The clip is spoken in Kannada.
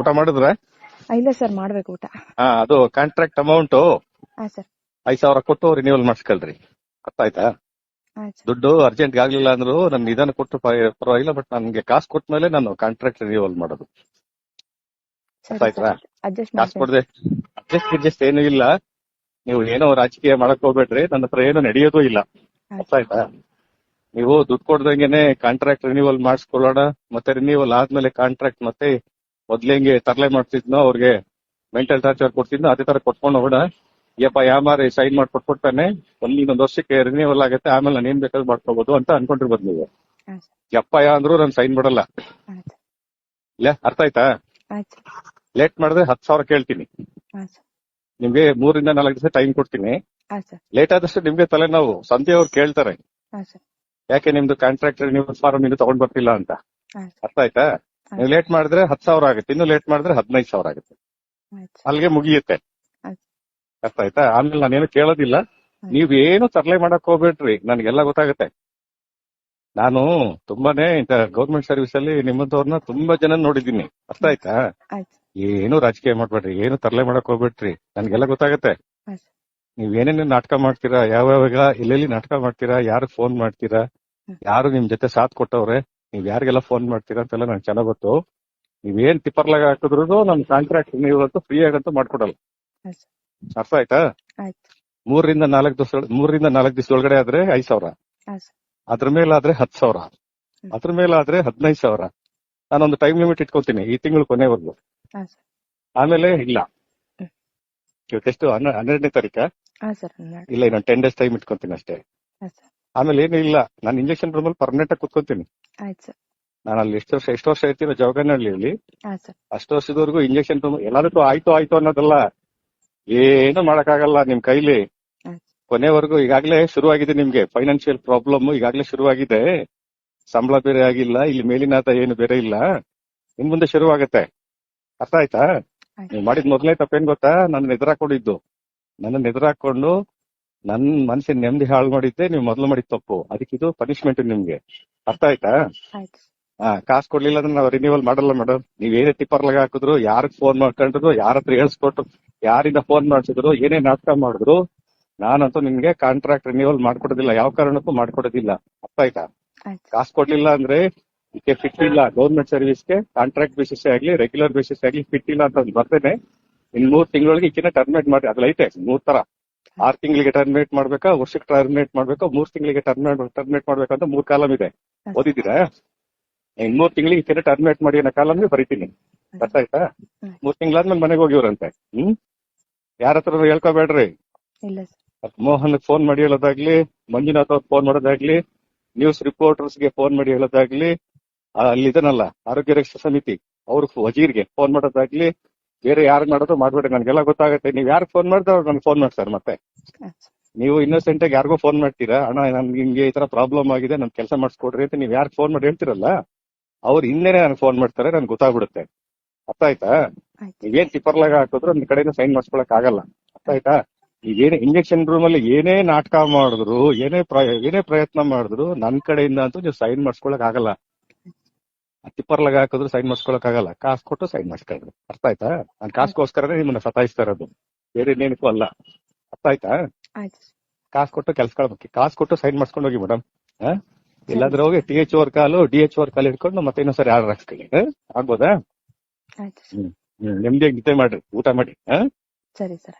ಊಟ ಮಾಡಿದ್ರೆ? ಇಲ್ಲ ಸರ್ ಮಾಡ್ಬೇಕು ಊಟ. ಹಾ ಅದು ಕಾಂಟ್ರಾಕ್ಟ್ ಅಮೌಂಟ್ ಹಾ ಸರ್. ಐದ್ ಸಾವಿರ ಕೊಟ್ಟು ರಿನ್ಯೂವಲ್ ಮಾಡಿಸ್ಕೊಳ್ರಿ. ಅರ್ಥ ಆಯ್ತಾ ದುಡ್ಡು ಅರ್ಜೆಂಟ್ ಆಗ್ಲಿಲ್ಲ ಅಂದ್ರು ನನ್ ಇದನ್ನ ಕೊಟ್ಟು ಪರವಾಗಿಲ್ಲ ಬಟ್ ನನ್ಗೆ ಕಾಸ್ ಕೊಟ್ಟ ಮೇಲೆ ನಾನು ಕಾಂಟ್ರಾಕ್ಟ್ ರಿನ್ಯೂವಲ್ ಮಾಡೋದು. ಆಯ್ತಾ? ಕಾಸು ಮಾಡ್ತೀನಿ ಕೊಡದೆ. ಅಡ್ಜಸ್ಟ್ ಅಡ್ಜಸ್ಟ್ ಏನೂ ಇಲ್ಲ. ನೀವು ಏನೋ ರಾಜಕೀಯ ಮಾಡಕ್ ಹೋಗ್ಬೇಡ್ರಿ. ನನ್ನ ಹತ್ರ ಏನೋ ನಡೆಯೋದು ಇಲ್ಲ. ಅರ್ಥ ಆಯ್ತಾ ನೀವು ದುಡ್ಡು ಕೊಡ್ದಂಗೆನೆ ಕಾಂಟ್ರಾಕ್ಟ್ ರಿನ್ಯೂವಲ್ ಮಾಡಿಸ್ಕೊಳ್ಳೋಣ ಮತ್ತೆ ರಿನ್ಯೂವಲ್ ಆದ್ಮೇಲೆ ಕಾಂಟ್ರಾಕ್ಟ್ ಮತ್ತೆ ಮೊದ್ಲು ಹೆಂಗೆ ತರಲೆ ಮಾಡ್ತಿದ್ನೋ ಅವ್ರಿಗೆ ಮೆಂಟಲ್ ಟಾರ್ಚರ್ ಕೊಡ್ತಿದ್ನೋ ಅದೇ ತರ ಕೊಟ್ಕೊಂಡು ಹೋಗೋಣ. ಯಪ್ಪ ಯಾಮಾರಿ ಸೈನ್ ಮಾಡಿ ಕೊಟ್ಬಿಡ್ತಾನೆ. ಒಂದ್ ಇನ್ನೊಂದು ವರ್ಷಕ್ಕೆ ರಿನ್ಯೂವಲ್ ಆಗುತ್ತೆ ಆಮೇಲೆ ನಾನು ಏನ್ ಬೇಕಾದ್ರೂ ಮಾಡ್ಕೋಬಹುದು ಅಂತ ಅನ್ಕೊಂಡಿರ್ಬೋದು ನೀವು. ಯಪ್ಪ ಯಾ ಅಂದ್ರು ನಾನು ಸೈನ್ ಮಾಡಲ್ಲ. ಇಲ್ಲ ಅರ್ಥ ಆಯ್ತಾ? ಲೇಟ್ ಮಾಡಿದ್ರೆ ಹತ್ತು ಸಾವಿರ ಕೇಳ್ತೀನಿ. ನಿಮ್ಗೆ ಮೂರಿಂದ ನಾಲ್ಕು ದಿವಸ ಟೈಮ್ ಕೊಡ್ತೀನಿ. ಲೇಟ್ ಆದಷ್ಟು ನಿಮ್ಗೆ ತಲೆನೋವು ಸಂಜೆ ಅವ್ರು ಕೇಳ್ತಾರೆ. ಯಾಕೆ ನಿಮ್ದು ಕಾಂಟ್ರಾಕ್ಟ್ ರಿನ್ಯೂವಲ್ ಫಾರ್ಮ್ ಇನ್ನು ತಗೊಂಡ್ ಬರ್ತಿಲ್ಲ ಅಂತ? ಅರ್ಥ ಆಯ್ತಾ? ನೀವು ಲೇಟ್ ಮಾಡಿದ್ರೆ ಹತ್ತು ಸಾವಿರ ಆಗುತ್ತೆ. ಇನ್ನು ಲೇಟ್ ಮಾಡಿದ್ರೆ ಹದಿನೈದು ಸಾವಿರ ಆಗುತ್ತೆ. ಅಲ್ಲಿಗೆ ಮುಗಿಯುತ್ತೆ. ಅರ್ಥ ಆಯ್ತಾ? ಆಮೇಲೆ ನಾನೇನು ಕೇಳೋದಿಲ್ಲ. ನೀವ್ ಏನು ತರಲೆ ಮಾಡಕ್ ಹೋಗ್ಬೇಡ್ರಿ. ನನ್ಗೆಲ್ಲ ಗೊತ್ತಾಗುತ್ತೆ. ನಾನು ತುಂಬಾನೇ ಇಂತ ಗೌರ್ಮೆಂಟ್ ಸರ್ವಿಸ್ ಅಲ್ಲಿ ನಿಮ್ಮಂತವ್ರನ್ನ ತುಂಬಾ ಜನ ನೋಡಿದ್ದೀನಿ. ಅರ್ಥ ಆಯ್ತಾ? ಏನು ರಾಜಕೀಯ ಮಾಡ್ಬೇಡ್ರಿ. ಏನು ತರಲೆ ಮಾಡಕ್ ಹೋಗ್ಬೇಡ್ರಿ. ನನ್ಗೆಲ್ಲ ಗೊತ್ತಾಗತ್ತೆ. ನೀವ್ ಏನೇನು ನಾಟಕ ಮಾಡ್ತೀರಾ? ಯಾವ್ಯಾವಾಗ ಎಲ್ಲೆಲ್ಲಿ ನಾಟಕ ಮಾಡ್ತೀರಾ? ಯಾರು ಫೋನ್ ಮಾಡ್ತೀರಾ? ಯಾರು ನಿಮ್ ಜೊತೆ ಸಾಥ್ ಕೊಟ್ಟವ್ರೆ? ನೀವ್ ಯಾರಿಗೆಲ್ಲ ಫೋನ್ ಮಾಡ್ತೀರಾ ಅಂತೆಲ್ಲ ನಂಗೆ ಚೆನ್ನಾಗ್ ಗೊತ್ತು. ನೀವೇನ್ ಟಿಪ್ಪರ್ಲಾಗ ಹಾಕಿದ್ರು ನಮ್ ಕಾಂಟ್ರಾಕ್ಟ್ ನೀವು ಫ್ರೀ ಆಗಂತೂ ಮಾಡ್ಕೊಡಲ್ಲ. ಅರ್ಥ ಆಯ್ತಾ? ಮೂರರಿಂದ ನಾಲ್ಕು ದಿವಸ ಮೂರರಿಂದ ನಾಲ್ಕು ದಿವಸ ಒಳಗಡೆ ಆದ್ರೆ ಐದ್ ಸಾವಿರ. ಅದ್ರ ಮೇಲಾದ್ರೆ ಹತ್ತು ಸಾವಿರ. ಅದ್ರ ಮೇಲಾದ್ರೆ ಹದಿನೈದ್ ಸಾವಿರ. ನಾನೊಂದು ಟೈಮ್ ಲಿಮಿಟ್ ಇಟ್ಕೊತೀನಿ ಈ ತಿಂಗಳು ಕೊನೆವರೆಗೂ. ಆಮೇಲೆ ಇಲ್ಲ. ಇವತ್ತೆಷ್ಟು? ಹನ್ನೆ- ಹನ್ನೆರಡನೇ ತಾರೀಕ? ಇಲ್ಲ ಇನ್ನೊಂದು ಟೆನ್ ಡೇಸ್ ಟೈಮ್ ಇಟ್ಕೊಂತೀನಿ ಅಷ್ಟೇ. ಆಮೇಲೆ ಏನು ಇಲ್ಲ ನಾನು ಇಂಜೆಕ್ಷನ್ ರೂಮಲ್ಲಿ ಪರ್ಮನೆಂಟ್ ಆಗಿ ಕುತ್ಕೊಂತೀನಿ. ನಾನು ಅಲ್ಲಿ ಎಷ್ಟು ವರ್ಷ ಎಷ್ಟು ವರ್ಷ ಇರ್ತೀನಿ ಜವಗನಹಳ್ಳಿಯಲ್ಲಿ? ಅಷ್ಟು ವರ್ಷದವರೆಗೂ ಇಂಜೆಕ್ಷನ್ ರೂಮ್ ಎಲ್ಲದಕ್ಕೂ ಆಯ್ತು ಆಯ್ತು ಅನ್ನೋದಲ್ಲ. ಏನು ಮಾಡಕ್ಕಾಗಲ್ಲ ನಿಮ್ ಕೈಲಿ. ಕೊನೆವರೆಗೂ ಈಗಾಗಲೇ ಶುರುವಾಗಿದೆ ನಿಮ್ಗೆ. ಫೈನಾನ್ಷಿಯಲ್ ಪ್ರಾಬ್ಲಮ್ ಈಗಾಗಲೇ ಶುರುವಾಗಿದೆ. ಸಂಬಳ ಬೇರೆ ಆಗಿಲ್ಲ ಇಲ್ಲಿ ಮೇಲಿನಾತ ಏನು ಬೇರೆ ಇಲ್ಲ. ಇನ್ ಮುಂದೆ ಶುರುವಾಗತ್ತೆ. ಅರ್ಥ ಆಯ್ತಾ? ಆಯ್ತು ನೀವು ಮಾಡಿದ ಮೊದಲನೇ ತಪ್ಪೇನ್ ಗೊತ್ತಾ? ನನ್ನ ಎದುರಾಕೊಂಡಿದ್ದು ನನ್ನ ಎದುರಾಕೊಂಡು ನನ್ ಮನಸ್ಸಿನ ನೆಮ್ಮದಿ ಹಾಳು ಮಾಡಿದ್ದೆ ನೀವು ಮೊದಲು ಮಾಡಿದ ತಪ್ಪು. ಅದಕ್ಕೆ ಇದು ಪನಿಷ್ಮೆಂಟ್ ನಿಮ್ಗೆ. ಅರ್ಥ ಆಯ್ತಾ? ಆಯ್ತು. ಹಾ ಕಾಸು ಕೊಡ್ಲಿಲ್ಲ ಅಂದ್ರೆ ನಾವು ರಿನ್ಯೂವಲ್ ಮಾಡಲ್ಲ ಮೇಡಮ್ ನೀವ್ ಏನೇ ಟಿಪ್ಪರ್ಲಾಗ ಹಾಕಿದ್ರು ಯಾರಿಗೆ ಫೋನ್ ಮಾಡ್ಕೊಂಡ್ರು ಯಾರ ಹತ್ರ ಹೇಳ್ಸ್ಕೊಟ್ರು ಯಾರಿಂದ ಫೋನ್ ಮಾಡ್ಸಿದ್ರು ಏನೇ ನಾಟಕ ಮಾಡಿದ್ರು ನಾನಂತೂ ನಿಮ್ಗೆ ಕಾಂಟ್ರಾಕ್ಟ್ ರಿನ್ಯೂವಲ್ ಮಾಡ್ಕೊಡೋದಿಲ್ಲ. ಯಾವ ಕಾರಣಕ್ಕೂ ಮಾಡ್ಕೊಡೋದಿಲ್ಲ. ಅರ್ಥ ಆಯ್ತಾ? ಆಯ್ತು. ಕಾಸು ಕೊಡ್ಲಿಲ್ಲ ಅಂದ್ರೆ ಇದಕ್ಕೆ ಫಿಟ್ ಇಲ್ಲ. ಗೌರ್ಮೆಂಟ್ ಸರ್ವಿಸ್ಗೆ ಕಾಂಟ್ರಾಕ್ಟ್ ಬೇಸಿಸ್ ಆಗ್ಲಿ ರೆಗ್ಯುಲರ್ ಬೇಸಿಸ್ ಆಗ್ಲಿ ಫಿಟ್ ಇಲ್ಲ ಅಂತ ಒಂದ್ ಬರ್ತೇನೆ. ಇನ್ ಮೂರ್ ತಿಂಗಳೊಳಗೆ ಈಕಿನ ಟರ್ಮಿನೇಟ್ ಮಾಡಿ ಅದ್ರಲ್ಲಿ ಐತೆ ಮೂರ್ ತರ. ಆರ್ ತಿಂಗಳಿಗೆ ಟರ್ಮಿನೇಟ್ ಮಾಡ್ಬೇಕಾ ವರ್ಷಕ್ಕೆ ಟರ್ಮಿನೇಟ್ ಮಾಡ್ಬೇಕಾ ಮೂರ್ ತಿಂಗಳಿಗೆ ಟರ್ಮಿನೇಟ್ ಟರ್ಮಿನೇಟ್ ಮಾಡ್ಬೇಕಂತ ಮೂರ್ ಕಾಲಮ್ ಇದೆ. ಓದಿದ್ದೀರಾ? ಮೂರ್ ತಿಂಗಳಿಗೆ ಈಕಿನ ಟರ್ಮಿನೇಟ್ ಮಾಡಿ ಅನ್ನೋ ಕಾಲಮ್ಗೆ ಬರೀತೀನಿ. ಅರ್ಥ ಆಯ್ತಾ. ಮೂರ್ ತಿಂಗಳಾದ್ಮೇಲೆ ಮನೆಗೆ ಹೋಗಿವ್ರಂತೆ. ಹ್ಮ್? ಯಾರ ಹತ್ರ ಹೇಳ್ಕೋಬೇಡ್ರಿ. ಸರ್. ಮೋಹನ್ ಫೋನ್ ಮಾಡಿ ಹೇಳೋದಾಗ್ಲಿ ಮಂಜುನಾಥ್ ಅವ್ರ ಫೋನ್ ಮಾಡೋದಾಗ್ಲಿ ನ್ಯೂಸ್ ರಿಪೋರ್ಟರ್ಸ್ಗೆ ಫೋನ್ ಮಾಡಿ ಹೇಳೋದಾಗ್ಲಿ ಅಲ್ಲಿ ಇದನ್ನಲ್ಲ ಆರೋಗ್ಯ ರಕ್ಷಾ ಸಮಿತಿ. ಅವ್ರ ವಜೀರ್ಗೆ ಫೋನ್ ಮಾಡೋದಾಗ್ಲಿ ಬೇರೆ ಯಾರು ಮಾಡೋದು ಮಾಡ್ಬೇಡ ನನ್ಗೆಲ್ಲ ಗೊತ್ತಾಗುತ್ತೆ. ನೀವ್ ಯಾರು ಫೋನ್ ಮಾಡಿದ್ರೆ ಅವ್ರು ನನ್ಗೆ ಫೋನ್ ಮಾಡ್ತಾರೆ ಮತ್ತೆ. ನೀವು ಇನ್ನೋಸೆಂಟ್ ಆಗಿ ಯಾರಿಗೋ ಫೋನ್ ಮಾಡ್ತೀರಾ? ಅಣ್ಣ ನನ್ಗೆ ಹಿಂಗೆ ಈ ತರ ಪ್ರಾಬ್ಲಮ್ ಆಗಿದೆ ನನ್ ಕೆಲಸ ಮಾಡಿಸ್ಕೊಡ್ರಿ ಅಂತ ನೀವ್ ಯಾರು ಫೋನ್ ಮಾಡಿ ಹೇಳ್ತಿರಲ್ಲ ಅವ್ರು ಹಿಂದೆನೆ ನನ್ಗೆ ಫೋನ್ ಮಾಡ್ತಾರೆ ನನ್ಗೆ ಗೊತ್ತಾಗ್ಬಿಡುತ್ತೆ. ಅರ್ಥ ಆಯ್ತಾ. ನೀವೇನ್ ಟಿಪ್ಪರ್ಲಾಗ ಹಾಕಿದ್ರು ನಿಮ್ ಕಡೆಯಿಂದ ಸೈನ್ ಮಾಡಿಸ್ಕೊಳಕ್ ಆಗಲ್ಲ. ಅರ್ಥ ಆಯ್ತಾ ಈಗೇನೇ ಇಂಜೆಕ್ಷನ್ ರೂಮ್ ಅಲ್ಲಿ ಏನೇ ನಾಟಕ ಮಾಡಿದ್ರು ಏನೇ ಏನೇ ಪ್ರಯತ್ನ ಮಾಡಿದ್ರು ನನ್ ಕಡೆಯಿಂದ ಅಂತೂ ನೀವು ಸೈನ್ ಮಾಡಿಸ್ಕೊಳಕ್ ಆಗಲ್ಲ. ಟಿಪ್ಪರ್ಲಾಗ ಹಾಕಿದ್ರು ಸೈನ್ ಮಾಡಿಸ್ಕೊಳಕ್ ಆಗಲ್ಲ. ಕಾಸು ಕೊಟ್ಟು ಸೈನ್ ಮಾಡಿಸ್ಕೊಳ್ರಿ. ಅರ್ಥ ಆಯ್ತಾ ನಾನು ಕಾಸ್ಗೋಸ್ಕರನೇ ನಿಮ್ಮನ್ನ ಸತಾಯಿಸ್ತಾ ಇರೋದು. ಬೇರೆ ಇನ್ನೇನಕ್ಕೂ ಅಲ್ಲ. ಅರ್ಥ ಆಯ್ತಾ. ಕಾಸು ಕೊಟ್ಟು ಕೆಲ್ಸಕೊಳ್ಬೇಕು ಕಾಸು ಕೊಟ್ಟು ಸೈನ್ ಮಾಡ್ಸ್ಕೊಂಡು ಹೋಗಿ ಮೇಡಮ್ ಇಲ್ಲಾಂದ್ರೆ ಹೋಗಿ ಟಿ ಎಚ್ ಓರ್ ಕಾಲು ಡಿ ಎಚ್ ಓರ್ ಕಾಲು ಹಿಡ್ಕೊಂಡು ಮತ್ತೆ ಇನ್ನೊಂದ್ಸರಿ ಆರ್ಡರ್ ಹಾಕ್ಸ್ಕೊಳ್ಳಿ? ಆಗ್ಬೋದಾ? ಹ್ಮ್ ನೆಮ್ಮದಿಯಾಗಿ ನಿದ್ದೆ ಮಾಡ್ರಿ. ಊಟ ಮಾಡಿ ಹಾ ಸರಿ ಸರ್.